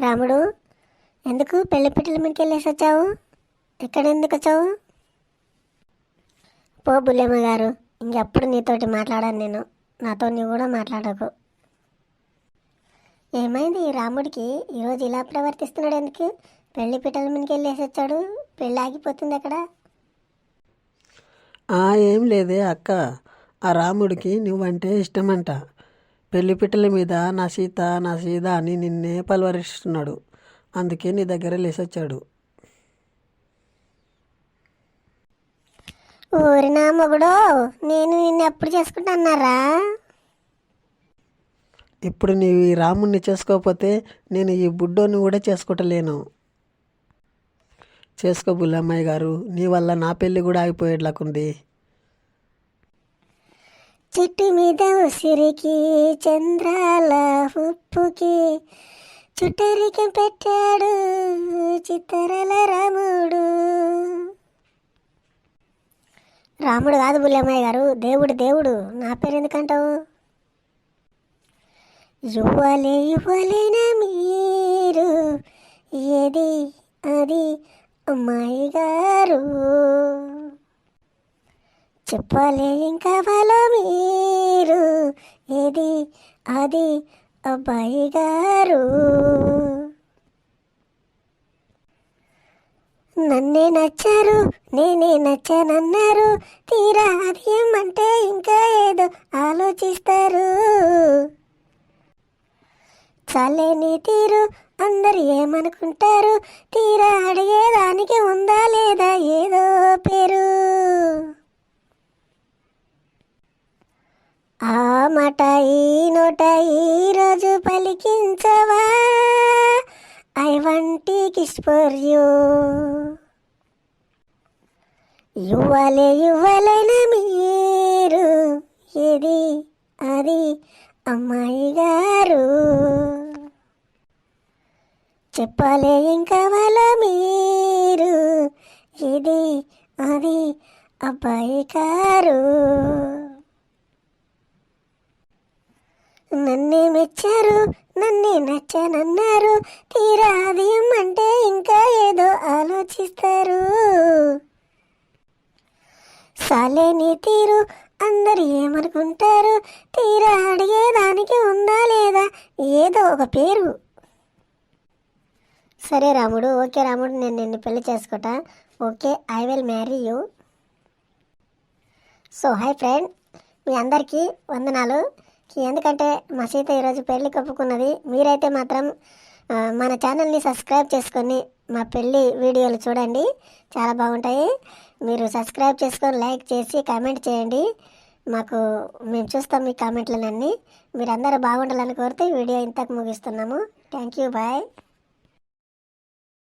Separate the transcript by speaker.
Speaker 1: రాముడు ఎందుకు పెళ్ళి పిట్టల మీదకి వెళ్ళేసి వచ్చావు? ఎక్కడ ఎందుకు వచ్చావు? పో బుల్లెమ్మ గారు ఇంకెప్పుడు నీతోటి మాట్లాడాను నేను. నాతో నీవు కూడా మాట్లాడకు. ఏమైంది? ఈ రాముడికి ఈరోజు ఇలా ప్రవర్తిస్తున్నాడు ఎందుకు? పెళ్ళి పిట్టల మీదకి వెళ్ళేసి వచ్చాడు. పెళ్ళి ఆగిపోతుంది అక్కడ
Speaker 2: ఏం లేదే అక్క. ఆ రాముడికి నువ్వంటే ఇష్టమంట. పెళ్ళి పిట్టల మీద నా సీత నా సీత అని నిన్నే పలవరిస్తున్నాడు. అందుకే నీ దగ్గర లేసొచ్చాడు.
Speaker 1: ఊరి నా మొగుడో నేను నిన్ను ఎప్పుడు చేసుకుంటా అన్నారా
Speaker 2: ఇప్పుడు నీవు ఈ రాముడిని చేసుకోకపోతే నేను ఈ బుడ్డోని కూడా చేసుకోవటలేను చేసుకో బుల్లమ్మాయి గారు నీ వల్ల నా పెళ్ళి కూడా ఆగిపోయేట్లాకుంది
Speaker 1: చెట్టు మీద ఉసిరికి చంద్రాల ఉప్పుకి చుట్టరికి పెట్టాడు చిత్తరల రాముడు. రాముడు కాదు బుల్లమ్మాయి గారు దేవుడు దేవుడు. నా పేరు ఎందుకంటావు? ఇవ్వలే ఇవ్వలేనా మీరు. ఏది అది అమ్మాయి గారు. చెప్పలేం ఇంకా వాళ్ళ మీరు. ఏది? అది అబ్బాయి గారు. నన్నే నచ్చారు నేనే నచ్చానన్నారు. తీరా అది ఏమంటే ఇంకా ఏదో ఆలోచిస్తారు. చాలే నీ తీరు అందరు ఏమనుకుంటారు? తీరా అడిగేదానికి ఉందా లేదా? ఏదో పేరు ఆ మాట ఈ నోట ఈరోజు పలికించవా? I want a kiss for you. ఇవ్వలే మీరు ఏది అది అమ్మాయి గారు. చెప్పలే ఇంకా వాళ్ళ మీరు ఇది అది అబ్బాయి గారు నన్నే మెచ్చారు నన్నే నచ్చానన్నారు. తీరా అది అంటే ఇంకా ఏదో ఆలోచిస్తారు. సాలేని తీరు అందరు ఏమనుకుంటారు? తీరా అడిగేదానికి ఉందా లేదా? ఏదో ఒక పేరు. సరే రాముడు ఓకే రాముడు నేను నిన్ను పెళ్ళి చేసుకుంటా. Okay I will marry you. So hi friend మీ అందరికీ వందనాలు. ఎందుకంటే మా సీత ఈరోజు పెళ్ళి కప్పుకున్నది. మీరైతే మాత్రం మన ఛానల్ని సబ్స్క్రైబ్ చేసుకొని మా పెళ్ళి వీడియోలు చూడండి. చాలా బాగుంటాయి. మీరు సబ్స్క్రైబ్ చేసుకొని లైక్ చేసి కామెంట్ చేయండి. మాకు మేము చూస్తాం మీ కామెంట్లన్నీ మీరందరూ బాగుండాలని కోరితే వీడియో ఇంతకు ముగిస్తున్నాము. Thank you bye.